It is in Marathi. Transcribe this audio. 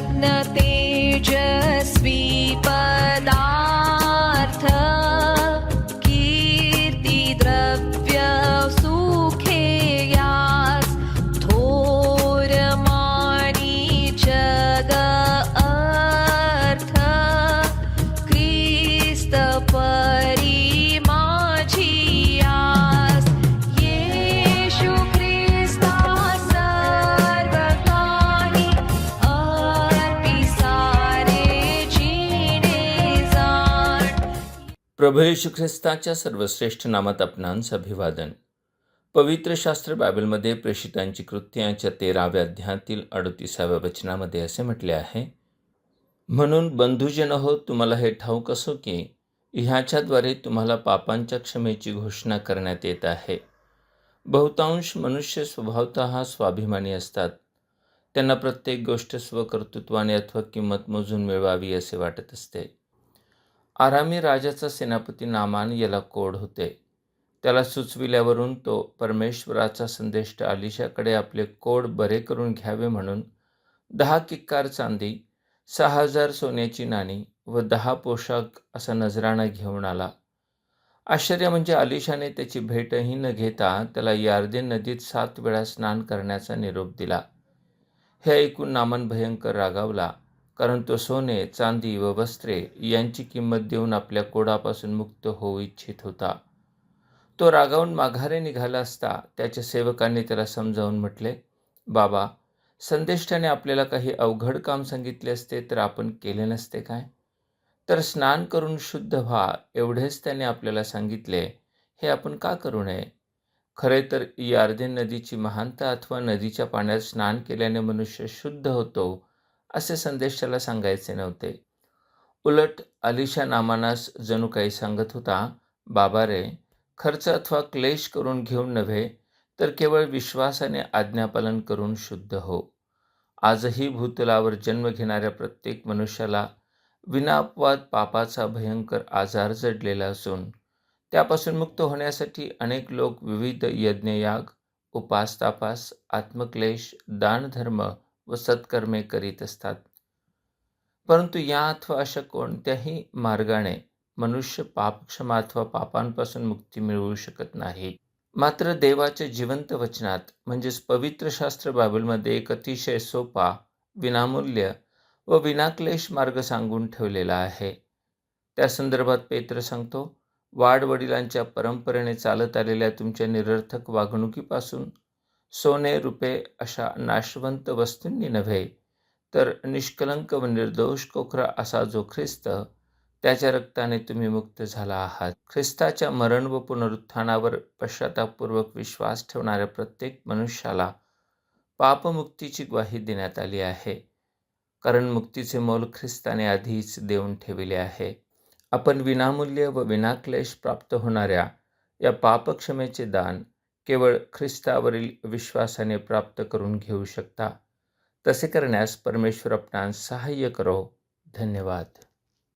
Nothing. natin प्रभू येशू ख्रिस्ताच्या सर्वश्रेष्ठ नामात आपणांस अभिवादन पवित्र शास्त्र बायबलमध्ये प्रेषितांची कृत्यांच्या तेराव्या अध्यायातील अडतीसाव्या वचनामध्ये असे म्हटले आहे म्हणून बंधुजन हो तुम्हाला हे ठाऊक असो की ह्याच्याद्वारे तुम्हाला पापांच्या क्षमेची घोषणा करण्यात येत आहे. बहुतांश मनुष्य स्वभावतः स्वाभिमानी असतात. त्यांना प्रत्येक गोष्ट स्वकर्तृत्वाने अथवा किंमत मोजून मिळवावी असे वाटत असते. आरामी राजाचा सेनापती नामान याला कोड होते. त्याला सुचविल्यावरून तो परमेश्वराचा संदेष्ट आलिशाकडे आपले कोड बरे करून घ्यावे म्हणून दहा किक्कार चांदी सहा हजार सोन्याची नाणी व दहा पोशाख असा नजराणा घेऊन आला. आश्चर्य म्हणजे आलिशाने त्याची भेटही न घेता त्याला यार्दे नदीत सात वेळा स्नान करण्याचा निरोप दिला. हे ऐकून नामन भयंकर रागावला. कारण तो सोने चांदी व वस्त्रे यांची किंमत देऊन आपल्या कोडापासून मुक्त होऊ इच्छित होता. तो रागावून माघारे निघाला असता त्याच्या सेवकांनी त्याला समजावून म्हटले बाबा संदेष्टाने आपल्याला काही अवघड काम सांगितले असते तर आपण केले नसते काय? तर स्नान करून शुद्ध व्हा एवढेच त्याने आपल्याला सांगितले. हे आपण का करू नये? खरे तर यार्देन नदीची महानता अथवा नदीच्या पाण्यात स्नान केल्याने मनुष्य शुद्ध होतो असे संदेश त्याला सांगायचे नव्हते. उलट अलिशा नामानास जणू काही सांगत होता बाबा रे खर्च अथवा क्लेश करून घेऊन नव्हे तर केवळ विश्वासाने आज्ञापालन करून शुद्ध हो. आजही भूतलावर जन्म घेणाऱ्या प्रत्येक मनुष्याला विनापवाद पापाचा भयंकर आजार जडलेला असून त्यापासून मुक्त होण्यासाठी अनेक लोक विविध यज्ञयाग उपास तापास आत्मक्लेश दानधर्म व सत्कर्मे करीत असतात. परंतु या अथवा अशा कोणत्याही मार्गाने मनुष्य पापक्षमा अथवा पापांपासून मुक्ती मिळवू शकत नाही. मात्र देवाच्या जिवंत वचनात म्हणजेच पवित्र शास्त्र बायबलमध्ये एक अतिशय सोपा विनामूल्य व विनाक्लेश मार्ग सांगून ठेवलेला आहे. त्या संदर्भात पेत्र सांगतो वाडवडिलांच्या परंपरेने चालत आलेल्या तुमच्या निरर्थक वागणुकीपासून सोने रुपे अशा नाशवंत वस्तूंनी नव्हे तर निष्कलंक व निर्दोष कोखरा असा जो ख्रिस्त त्याच्या रक्ताने तुम्ही मुक्त झाला आहात. ख्रिस्ताच्या मरण व पुनरुत्थानावर पश्चातापूर्वक विश्वास ठेवणाऱ्या प्रत्येक मनुष्याला पापमुक्तीची ग्वाही देण्यात आली आहे. कारण मुक्तीचे मोल ख्रिस्ताने आधीच देऊन ठेविले आहे. आपण विनामूल्य व विनाक्लेश प्राप्त होणाऱ्या या पापक्षमेचे दान केवळ ख्रिस्तावरील विश्वासाने प्राप्त करून घेऊ शकता. तसे करण्यास परमेश्वर आपणास सहाय्य करो. धन्यवाद.